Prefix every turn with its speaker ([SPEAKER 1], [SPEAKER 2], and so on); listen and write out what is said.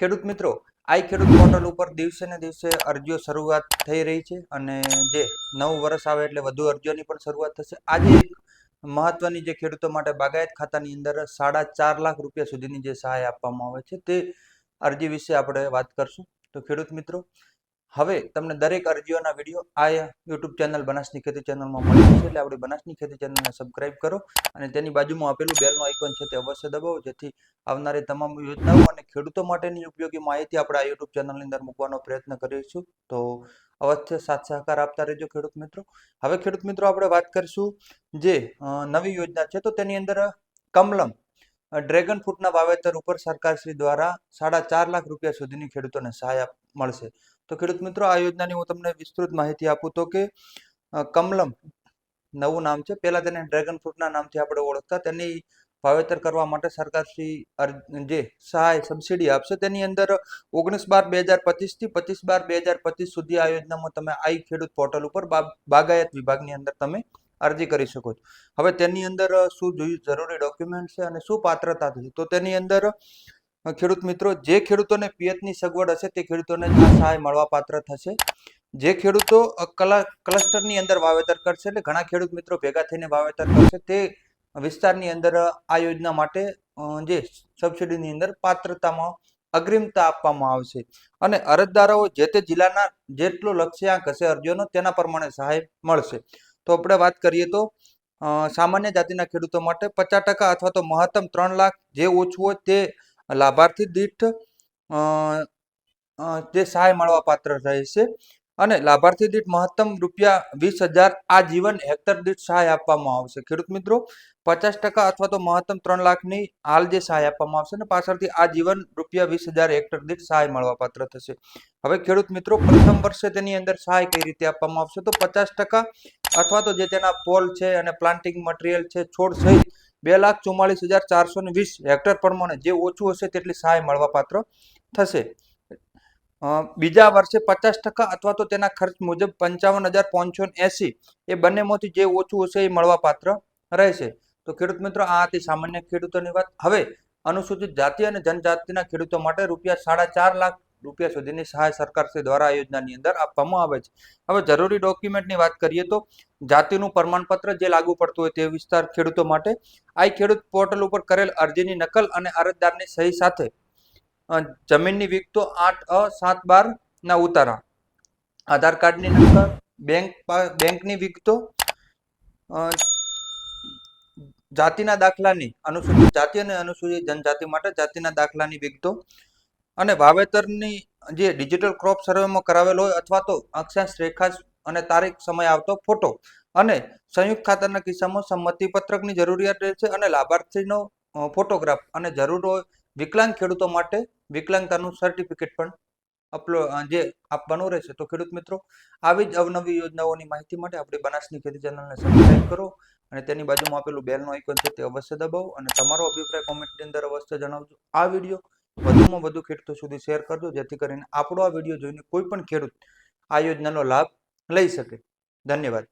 [SPEAKER 1] ખેડૂત મિત્રો, આઈ ખેડૂત પોર્ટલ ઉપર દિવસે ને દિવસે અરજીઓ શરૂઆત થઈ રહી છે અને જે નવું વર્ષ આવે એટલે વધુ અરજીઓની પણ શરૂઆત થશે. આજે એક મહત્વની જે ખેડૂતો માટે બાગાયત ખાતાની અંદર સાડા ચાર લાખ રૂપિયા સુધીની જે સહાય આપવામાં આવે છે તે અરજી વિશે આપણે વાત કરશું. તો ખેડૂત મિત્રો હવે તમને દરેક અરજીઓના વીડિયો આ યુટ્યુબ ચેનલ બનાસની ખેતી ચેનલમાં મળી જશે એટલે આપણી બનાસની ખેતી ચેનલને સબસ્ક્રાઇબ કરો અને તેની બાજુમાં આપેલું બેલનું આઇકોન છે તે અવશ્ય દબાવો, જેથી આવનારી તમામ યોજનાઓ અને ખેડૂતો માટેની ઉપયોગી માહિતી આપણે આ યુટ્યુબ ચેનલની અંદર મૂકવાનો પ્રયત્ન કરીશું. તો અવશ્ય સાથ સહકાર આપતા રહેજો ખેડૂત મિત્રો. હવે ખેડૂત મિત્રો આપણે વાત કરીશું જે નવી યોજના છે તો તેની અંદર કમલમ ડ્રેગન ફ્રૂટના વાવેતર ઉપર સરકારશ્રી દ્વારા સાડા ચાર લાખ રૂપિયા સુધીની ખેડૂતોને સહાય મળશે. તો ખેડૂત મિત્રો, આ યોજનાની હું તમને વિસ્તૃત માહિતી આપું તો કે કમલમ નવું નામ છે. પહેલા તેને ડ્રેગન ફ્રૂટના નામથી આપણે ઓળખતા. તેની વાવેતર કરવા માટે સરકારશ્રી જે સહાય, સબસિડી આપશે, તેની અંદર ઓગણીસ બાર બે હજાર પચીસથી પચીસ બાર બે હજાર પચીસ સુધી આ યોજનામાં તમે આઈ ખેડૂત પોર્ટલ ઉપર બાગાયત વિભાગની અંદર તમે અરજી કરી શકો છો. હવે તેની અંદર શું જોયું જરૂરી ડોક્યુમેન્ટ છે અને શું પાત્રતા છે? તો તેની અંદર ખેડૂત મિત્રો, જે ખેડૂતોને પિયતની સગવડ હશે તે ખેડૂતોને આ સહાય મળવા પાત્ર થશે. જે ખેડૂતો કલા ક્લસ્ટરની અંદર વાવેતર કરશે એટલે ઘણા ખેડૂત મિત્રો ભેગા થઈને વાવેતર કરશે તે વિસ્તારની અંદર આ યોજના માટે જે સબસિડીની અંદર પાત્રતામાં અગ્રિમતા આપવામાં આવશે. અને અરજદારો જે તે જિલ્લાના જેટલો લક્ષ્યાંક હશે અરજીઓનો તેના પ્રમાણે સહાય મળશે. તો આપણે વાત કરીએ તો સામાન્ય જાતિના ખેડૂતો માટે પચાસ ટકા અથવા તો મહત્તમ ત્રણ લાખ જે ઓછું હોય તે લાભાર્થી દીઠ જે સહાય મળવા પાત્ર રહેશે અને લાભાર્થી દીઠ મહત્તમ રૂપિયા વીસ હજાર આ જીવન હેક્ટર દીઠ સહાય આપવામાં આવશે. ખેડૂત મિત્રો, પચાસ ટકા અથવા તો મહત્તમ ત્રણ લાખની હાલ જે સહાય આપવામાં આવશે ને પાછળથી આ જીવન રૂપિયા વીસ હજાર હેક્ટર દીઠ સહાય મળવા પાત્ર થશે. હવે ખેડૂત મિત્રો, પ્રથમ વર્ષે તેની અંદર સહાય કઈ રીતે આપવામાં આવશે? તો પચાસ ટકા અથવા તો જે તેના પોલ છે અને પ્લાન્ટિંગ મટીરિયલ છે, છોડ સહિત બે લાખ ચુમ્માળીસ હજાર ચારસો ને વીસ હેક્ટર પ્રમાણે જે ઓછું હશે તેટલી સહાય મળવા પાત્ર થશે બીજા વર્ષે પચાસ ટકા અથવા તો તેના ખર્ચ મુજબ પંચાવન હજાર પાંચસો એસી એ બંનેમાંથી જે ઓછું હશે એ મળવા પાત્ર રહેશે. તો ખેડૂત મિત્રો, આ હતી સામાન્ય ખેડૂતોની વાત. હવે અનુસૂચિત જાતિ અને જનજાતિના ખેડૂતો માટે રૂપિયા સાડા ચાર લાખ રૂપિયા સુધીની સહાય સરકારશ્રી દ્વારા આ યોજનાની અંદર આપવામાં આવે છે. હવે જરૂરી ડોક્યુમેન્ટની વાત કરીએ તો જાતિનું પ્રમાણપત્ર જે લાગુ પડતું હોય તે વિસ્તાર ખેડૂતો માટે આ ખેડૂત પોર્ટલ ઉપર કરેલ અરજીની નકલ અને અરજદારની સહી સાથે જમીનની વિગતો આઠ, અ, સાત, બાર ના ઉતારા. આધાર કાર્ડની નકલ, બેંક બેંકની વિગતો જાતિના દાખલાની અનુસૂચિત જાતિ અને અનુસૂચિત જનજાતિ માટે જાતિના દાખલાની વિગતો અને વાવેતરની જે ડિજિટલ ક્રોપ સર્વેમાં કરાવેલો હોય અથવા તો અક્ષાંશ રેખાંશ અને તારીખ સમય આવતો ફોટો અને સંયુક્ત ખાતાના કિસ્સામાં સંમતિ પત્રકની જરૂરિયાત રહેશે અને લાભાર્થીનો ફોટોગ્રાફ અને જરૂર હોય વિકલાંગ ખેડૂતો માટે વિકલાંગતાનું સર્ટિફિકેટ પણ અપલોડ જે આપવાનું રહેશે. તો ખેડૂત મિત્રો, આવી જ અવનવી યોજનાઓની માહિતી માટે આપણી બનાસની ખેતી ચેનલને સબસ્ક્રાઈબ કરો અને તેની બાજુમાં આપેલું બેલનું આઇકોન છે તે અવશ્ય દબાવો અને તમારો અભિપ્રાય કોમેન્ટની અંદર અવશ્ય જણાવજો. આ વીડિયો વધુમાં વધુ ખેડૂતો સુધી શેર કરજો, જેથી કરીને આપણો આ વીડિયો જોઈને કોઈ પણ ખેડૂત આ યોજનાનો લાભ લઈ શકે. ધન્યવાદ.